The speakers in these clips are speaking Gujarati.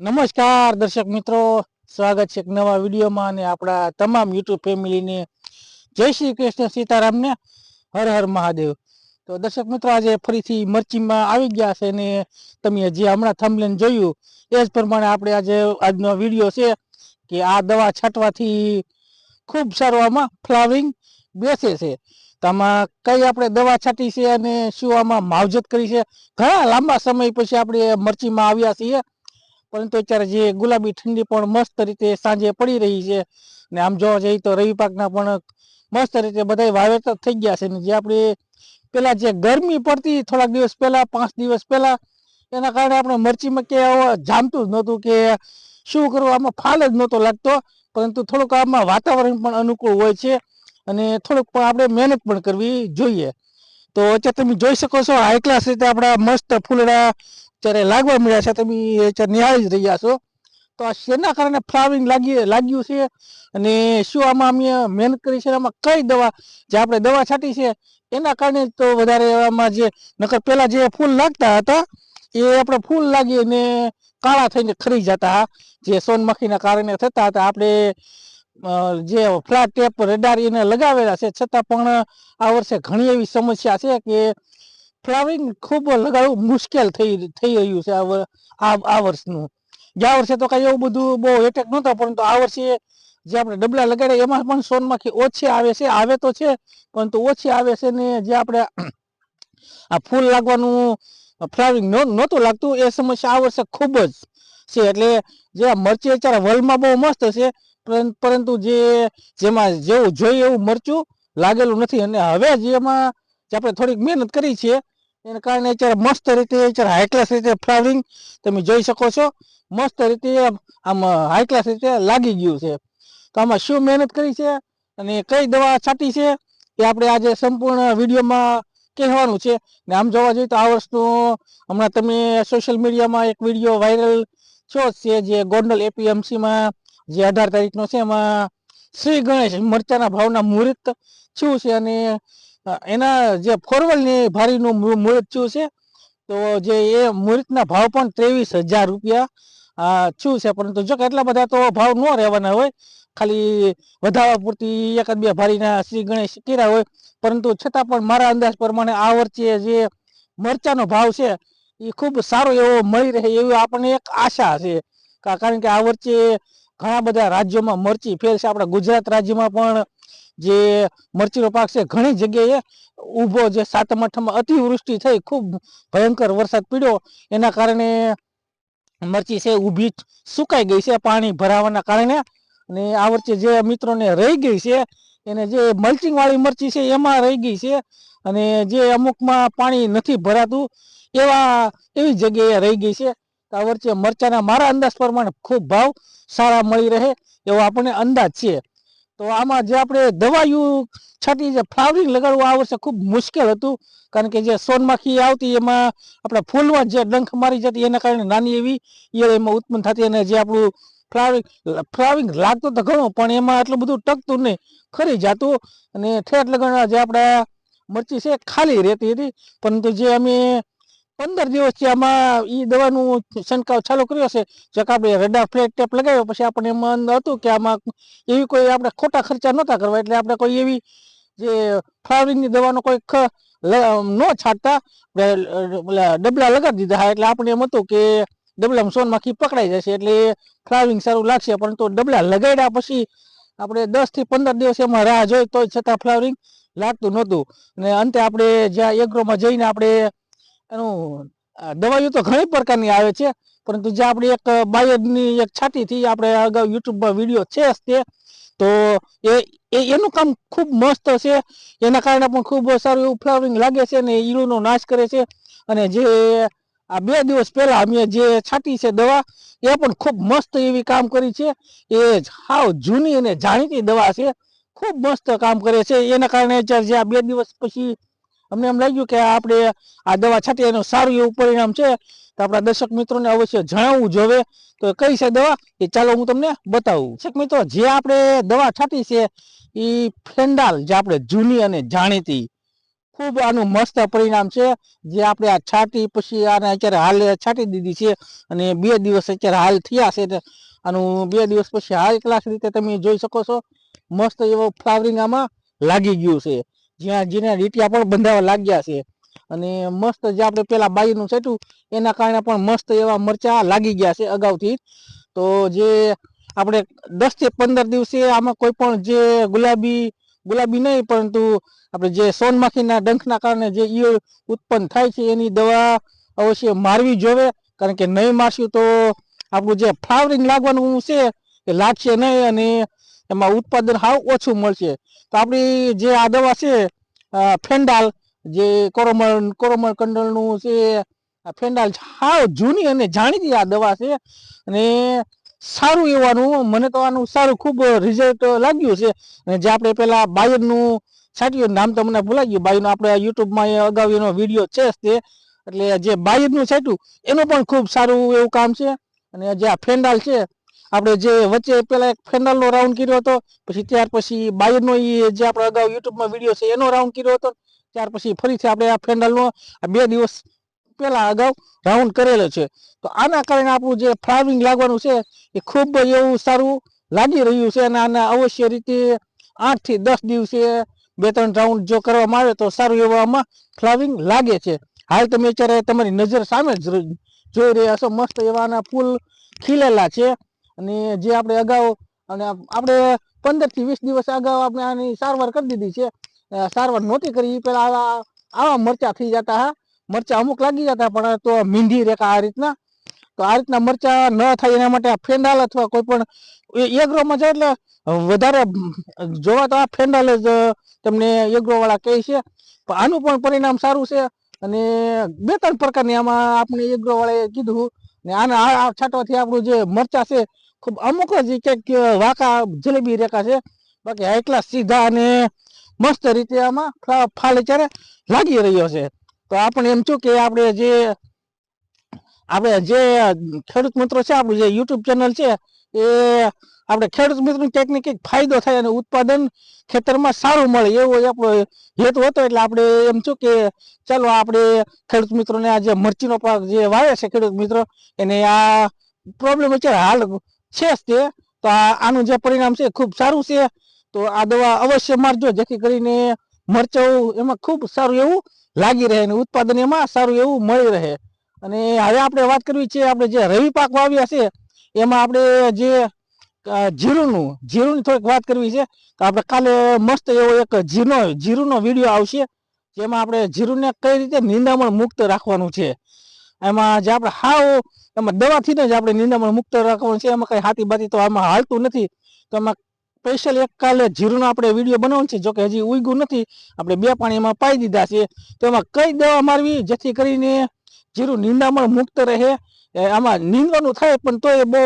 નમસ્કાર, દર્શક મિત્રો. સ્વાગત છે એક નવા વિડીયોમાં અને આપણા તમામ યુટ્યુબ ફેમિલીને જય શ્રી કૃષ્ણ સીતારામને હર હર મહાદેવ. તો દર્શક મિત્રો, આજે ફરીથી મરચીમાં આવી ગયા છે ને તમે જે હમણાં થંભલેન જોયું, એ જ પ્રમાણે આપણે આજે આજનો વીડિયો છે કે આ દવા છાંટવાથી ખૂબ સારું આમાં ફ્લાવરિંગ બેસે છે. આમાં કઈ આપણે દવા છાંટી છે અને શું આમાં માવજત કરી છે? ઘણા લાંબા સમય પછી આપણે મરચીમાં આવ્યા છીએ. પરંતુ અત્યારે જે ગુલાબી ઠંડી પણ મસ્ત રીતે સાંજે પડી રહી છે ને આમ જોવા જઈએ તો રવિ પાકના પણ મસ્ત રીતે બધા વાવેતર થઈ ગયા છે ને જે આપણે પેલા જે ગરમી પડતી થોડાક દિવસ પહેલા પાંચ દિવસ પહેલા એના કારણે આપણે મરચીમાં કે જામતું જ નહોતું કે શું કરવું, આમાં ફાલ જ નહોતો લાગતો. પરંતુ થોડુંક આમાં વાતાવરણ પણ અનુકૂળ હોય છે અને થોડુંક પણ આપણે મહેનત પણ કરવી જોઈએ. તો અત્યારે તમે જોઈ શકો છો હાઈ ક્લાસ રીતે આપણા મસ્ત ફૂલડા અત્યારે લાગવા મળ્યા છે, તમે અત્યારે નિહાળી જ રહ્યા છો, તો આ શેના કારણે ફ્લાવરિંગ લાગી, લાગ્યું છે? અને શું આમાં અમે મહેનત કરી છે? આમાં કઈ દવા, જે આપણે દવા છાંટી છે, એના કારણે તો વધારે આમાં જે, નકર પહેલાં જે ફૂલ લાગતા હતા, એ આપણે ફૂલ લાગી અને કાળા થઈને ખરી જતા જે સોનમખીના કારણે થતા હતા. આપણે જે ફ્લાટ ટેપ, રેડાર એને લગાવેલા છે. છતાં પણ આ વર્ષે ઘણી એવી સમસ્યા છે કે ફ્લાવરિંગ ખૂબ લગાડવું મુશ્કેલ થઈ થઈ રહ્યું છે આ આ વર્ષનું. ગયા વર્ષે તો કઈ એવું બધું બહુ એટેક નહોતા, પરંતુ આ વર્ષે જે આપણે ડબલા લગાડ્યા એમાં પણ સોનમાંથી ઓછી આવે છે, આવે તો છે, પરંતુ ઓછી આવે છે ને જે આપણે આ ફૂલ લાગવાનું ફ્લાવરિંગ નહોતું લાગતું, એ સમસ્યા આ વર્ષે ખૂબ જ છે. એટલે જે મરચી અત્યારે વલમાં બહુ મસ્ત છે પરંતુ જે, જેમાં જેવું જોઈએ એવું મરચું લાગેલું નથી. અને હવે જેમાં જે આપણે થોડીક મહેનત કરી છે એના કારણે અત્યારે મસ્ત રીતે અત્યારે હાઈ ક્લાસ રીતે ફ્લાવરિંગ તમે જોઈ શકો છો. મસ્ત રીતે આમ હાઈ ક્લાસ રીતે લાગી ગયું છે. તો આમાં શું મહેનત કરી છે અને કઈ દવા છાંટી છે એ આપણે આજે સંપૂર્ણ વિડીયોમાં કહેવાનું છે. ને આમ જોવા જઈએ તો આ વર્ષનું હમણાં તમે સોશિયલ મીડિયામાં એક વીડિયો વાયરલ થયો છે જે ગોંડલ એપીએમસીમાં જે અઢાર તારીખનો છે એમાં શ્રી ગણેશ મરચાના ભાવના મુહૂર્ત થયું છે અને એના જે ફોરવલની ભારીનું મુહૂર્ત થયું છે, તો જે એ મુહૂર્તના ભાવ પણ ત્રેવીસ હજાર રૂપિયા થયું છે. પરંતુ જો કે એટલા બધા તો ભાવ ન રહેવાના હોય. ખાલી વધારવા પૂરતી એકાદ બે ભારીના શ્રી ગણેશ કર્યા હોય. પરંતુ છતાં પણ મારા અંદાજ પ્રમાણે આ વર્ષે જે મરચાનો ભાવ છે, એ ખૂબ સારો એવો મળી રહે એવી આપણને એક આશા છે. કારણ કે આ વર્ષે ઘણા બધા રાજ્યોમાં મરચી ફેર છે. આપણા ગુજરાત રાજ્યમાં પણ જે મરચીનો પાક છે, ઘણી જગ્યાએ ઊભો જે સાતમ આઠમમાં અતિવૃષ્ટિ થઈ, ખૂબ ભયંકર વરસાદ પડ્યો. એના કારણે મરચી છે ઊભી સુકાઈ ગઈ છે, પાણી ભરાવાના કારણે. અને આ વર્ષે જે મિત્રોને રહી ગઈ છે, એને જે મલ્ચિંગવાળી મરચી છે, એમાં રહી ગઈ છે. અને જે અમુકમાં પાણી નથી ભરાતું, એવા, એવી જગ્યાએ રહી ગઈ છે. આ વચ્ચે મરચાના મારા અંદાજ પ્રમાણે ખૂબ ભાવ સારા મળી રહે એવો આપણને અંદાજ છે. તો આમાં જે આપણે દવાયું છાંટી જે ફ્લાવરિંગ લગાડવું આ વર્ષે ખૂબ મુશ્કેલ હતું. કારણ કે જે સોનમાખી આવતી એમાં આપણા ફૂલમાં જે ડંખ મારી જતી એના કારણે નાની એવી ઈયળ એમાં ઉત્પન્ન થતી અને જે આપણું ફ્લાવરિંગ ફ્લાવરિંગ લાગતું તો ઘણું, પણ એમાં એટલું બધું ટકતું નહીં ખરી જતું. અને ઠેઠ લગાડવા જે આપણે મરચી છે ખાલી રહેતી હતી. પરંતુ જે અમે પંદર દિવસથી આમાં એ દવાનું છંટકાવ ચાલુ કર્યો છે. જો કે આપણે રડાર ફ્લેટ ટેપ લગાવ્યો, પછી આપણને એમાં હતું કે આમાં એવી કોઈ આપણે ખોટા ખર્ચા નહોતા કરવા, એટલે આપણે કોઈ એવી જે ફ્લાવરિંગની દવાનો કોઈ ન છાંટતા ડબલા લગાવી દીધા એટલે આપણે એમ હતું કે ડબલામાં સોનમાંથી પકડાઈ જશે, એટલે ફ્લાવરિંગ સારું લાગશે પરંતુ ડબલા લગાડ્યા પછી આપણે દસથી પંદર દિવસ એમાં રાહ જોઈ, તોય છતાં ફ્લાવરિંગ લાગતું નહોતું. અને અંતે આપણે જ્યાં એગ્રોમાં જઈને આપણે એનું દવાઈઓ તો ઘણી પ્રકારની આવે છે, પરંતુ જે આપણે એક બાયડની એક છાતીથી આપણે અગાઉ યુટ્યુબમાં વીડિયો છે તે, તો એ, એ- એનું કામ ખૂબ મસ્ત છે. એના કારણે પણ ખૂબ સારું એવું ફ્લાવરિંગ લાગે છે અને ઈરુનો નાશ કરે છે. અને જે, આ બે દિવસ પહેલાં અમે જે છાટી છે દવા, એ પણ ખૂબ મસ્ત એવી કામ કરી છે. એ હાવ જૂની અને જાણીતી દવા છે. ખૂબ મસ્ત કામ કરે છે. એના કારણે જે આ બે દિવસ પછી અમને એમ લાગ્યું કે આપણે આ દવા છાંટી એનું સારું એવું પરિણામ છે. તો આપણા દર્શક મિત્રોને અવશ્ય જણાવવું જોવે તો કઈ છે દવા? એ ચાલો હું તમને બતાવું. દર્શક મિત્રો, જે આપણે દવા છાંટી છે એ ફેન્ડાલ જે આપણે જૂની અને જાણીતી. ખૂબ આનું મસ્ત પરિણામ છે. જે આપણે આ છાંટી પછી આને અત્યારે હાલ છાંટી દીધી છે અને બે દિવસ અત્યારે હાલ થયા છે. આનું બે દિવસ પછી હાલ ક્લાસ રીતે તમે જોઈ શકો છો. મસ્ત એવો ફ્લાવરિંગ આમાં લાગી ગયું છે. જ્યાં જેના રીટિયા પણ બંધાવા લાગ્યા છે. અને મસ્ત જે આપણે પેલા બાઈનું છેટું એના કારણે પણ મસ્ત એવા મરચા લાગી ગયા છે અગાઉથી. તો જે આપણે દસથી પંદર દિવસે આમાં કોઈ પણ જે ગુલાબી ગુલાબી નહીં, પરંતુ આપણે જે સોનમાખીના ડંખના કારણે જે ઈયળ ઉત્પન્ન થાય છે, એની દવા અવશ્ય મારવી જોવે. કારણ કે નહીં મારશું તો આપણું જે ફ્લાવરિંગ લાગવાનું છે, એ લાગશે નહીં અને એમાં ઉત્પાદન હાવ ઓછું મળશે. તો આપણી જે આ દવા છે ફેન્ડાલ જે કોરોમલ કોરોમલ કંડલનું છે ફેન્ડાલ હાવ જૂની અને જાણીતી આ દવા છે. અને સારું એવાનું, મને તો આનું સારું ખૂબ રિઝલ્ટ લાગ્યું છે. અને જે આપણે પેલા બાયરનું છાંટ્યું, નામ તો મને ભૂલાઈ ગયું. બાયરનું આપણે યુટ્યુબમાં અગાઉ એનો વીડિયો છે તે. એટલે જે બાયરનું છાંટ્યું, એનું પણ ખૂબ સારું એવું કામ છે. અને જે આ ફેન્ડાલ છે આપણે જે વચ્ચે પેલા એક ફેન્ડાલનો રાઉન્ડ કર્યો હતો, પછી ત્યાર પછી બાયરનો જે આપણે અગાઉ યુટ્યુબમાં વીડિયો છે, એનો રાઉન્ડ કર્યો હતો. ત્યાર પછી ફરીથી આપણે આ ફેન્ડલનો આ બે દિવસ પહેલા અગાઉ રાઉન્ડ કરેલો છે. તો આના કારણે આપણું જે ફ્લાવરિંગ લાગવાનું છે, એ ખૂબ એવું સારું લાગી રહ્યું છે અને આના અવશ્ય રીતે આઠથી દસ દિવસે બે ત્રણ રાઉન્ડ જો કરવામાં આવે તો સારું એવું આમાં ફ્લાવરિંગ લાગે છે. હાલ તમે અત્યારે તમારી નજર સામે જ જોઈ રહ્યા છો. મસ્ત એવાના ફૂલ ખીલેલા છે. અને જે આપણે અગાઉ અને આપણે પંદરથી વીસ દિવસ અગાઉ આપણે આની સારવાર કરી દીધી છે. સારવાર નહોતી કરી. પેલા આવા આવા મરચા થઈ જતા હા. મરચા અમુક લાગી જતા, પણ તો મીંઢી રેખા આ રીતના. તો આ રીતના મરચા ન થાય એના માટે આ ફેંડાલ અથવા કોઈ પણ એગ્રોમાં જાય એટલે વધારે જોવા તો આ ફેંડાલ જ તમને એગ્રોવાળા કહે છે. પણ આનું પણ પરિણામ સારું છે. અને બે, ત્રણ પ્રકારની આમાં આપણે એગ્રોવાળાએ કીધું. ને આના છાંટવાથી આપણું જે મરચા છે ખૂબ અમુક જ ક્યાંક વાંકા, જલેબી રેખા છે. બાકી હાઈ સીધા અને મસ્ત રીતે આમાં ફાલ અત્યારે લાગી રહ્યો છે. તો આપણે એમ છું કે આપણે જે આપણે જે ખેડૂત મિત્રો છે, આપણું જે યુટ્યુબ ચેનલ છે, એ આપણે ખેડૂત મિત્રોને કંઈક ને ફાયદો થાય અને ઉત્પાદન ખેતરમાં સારું મળે એવો આપણો હેતુ હતો. એટલે આપણે એમ છું કે ચાલો આપણે ખેડૂત મિત્રોને આ જે મરચીનો પાક જે વાવે છે, ખેડૂત મિત્રો, એને આ પ્રોબ્લેમ અત્યારે હાલ છે તે, તો આનું જે પરિણામ છે ખૂબ સારું છે. તો આ દવા અવશ્ય મારજો, જેથી કરીને મરચાં એમાં ખૂબ સારું એવું લાગી રહે અને ઉત્પાદન એમાં સારું એવું મળી રહે. અને હવે આપણે વાત કરવી છે, આપણે જે રવિ પાક વાવ્યા છે, એમાં આપણે જે જીરુંનું, જીરુંની થોડીક વાત કરવી છે, તો આપણે કાલે મસ્ત એવો એક જીરો જીરુંનો વીડિયો આવશે, જેમાં આપણે જીરુંને કઈ રીતે નિંદામણ મુક્ત રાખવાનું છે. એમાં જે આપણે હાવ, એમાં દવાથી જ આપણે નિંદામણ મુક્ત રાખવાનું છે. એમાં કઈ હાથી બાતી તો આમાં હાલતું નથી. તો એમાં સ્પેશિયલ એક કાલે જીરુનો આપણે વીડિયો બનાવવાનો છે. જોકે હજી ઉગ્યું નથી. આપણે બે પાણીમાં પાઈ દીધા છે. તો એમાં કઈ દવા મારવી? જેથી કરીને જીરું નિંદામણ મુક્ત રહે આમાં નીંદવાનું થાય, પણ તો એ બહુ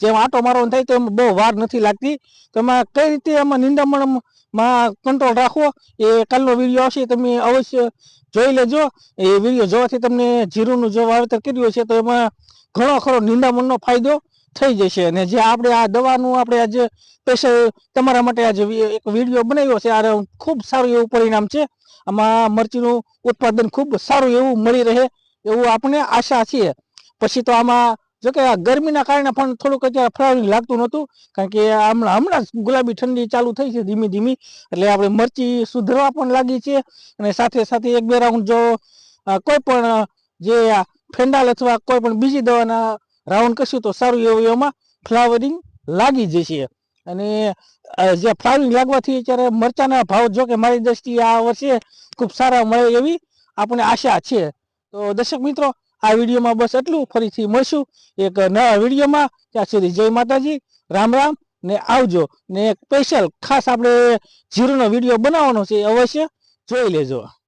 જેમ આટો મારવાનો થાય તો એમાં બહુ વાર નથી લાગતી. તો એમાં કઈ રીતે એમાં નિંદામણમાં કંટ્રોલ રાખવો એ કાલનો વીડિયો આવશે, તમે અવશ્ય જોઈ લેજો. એ વીડિયો જોવાથી તમને જીરુંનું જો વાવેતર કર્યું છે તો એમાં ઘણો ખરો નિંદામણનો ફાયદો થઈ જશે. અને જે આપણે આ દવાનું આપણે આજે સ્પેશિયલ તમારા માટે આજે એક વીડિયો બનાવ્યો છે આ ખૂબ સારું એવું પરિણામ છે. આમાં મરચીનું ઉત્પાદન ખૂબ સારું એવું મળી રહે. એવું આપણે આશા છે. પછી તો આમાં, જો કે ગરમીના કારણે પણ થોડુંક અત્યારે ફ્લાવરિંગ લાગતું નહોતું, કારણ કે હમણાં હમણાં જ ગુલાબી ઠંડી ચાલુ થઈ છે ધીમી ધીમી, એટલે આપણે મરચી સુધરવા પણ લાગી છે. અને સાથે સાથે એક બે રાઉન્ડ જો કોઈ પણ, જે ફેંડાલ અથવા કોઈ પણ બીજી દવાના રાઉન્ડ કરશું તો સારું એવું એમાં ફ્લાવરિંગ લાગી જશે. અને જે ફ્લાવરિંગ લાગવાથી અત્યારે મરચાના ભાવ જો કે મારી દ્રષ્ટિએ આ વર્ષે ખૂબ સારા મળે એવી આપણે આશા છે. તો દર્શક મિત્રો, આ વિડીયોમાં બસ એટલું. ફરીથી મળશું એક નવા વિડીયોમાં. ત્યાં સુધી જય માતાજી. રામ રામ. ને આવજો. ને એક સ્પેશિયલ ખાસ આપણે જીરોનો વીડિયો બનાવવાનો છે અવશ્ય જોઈ લેજો.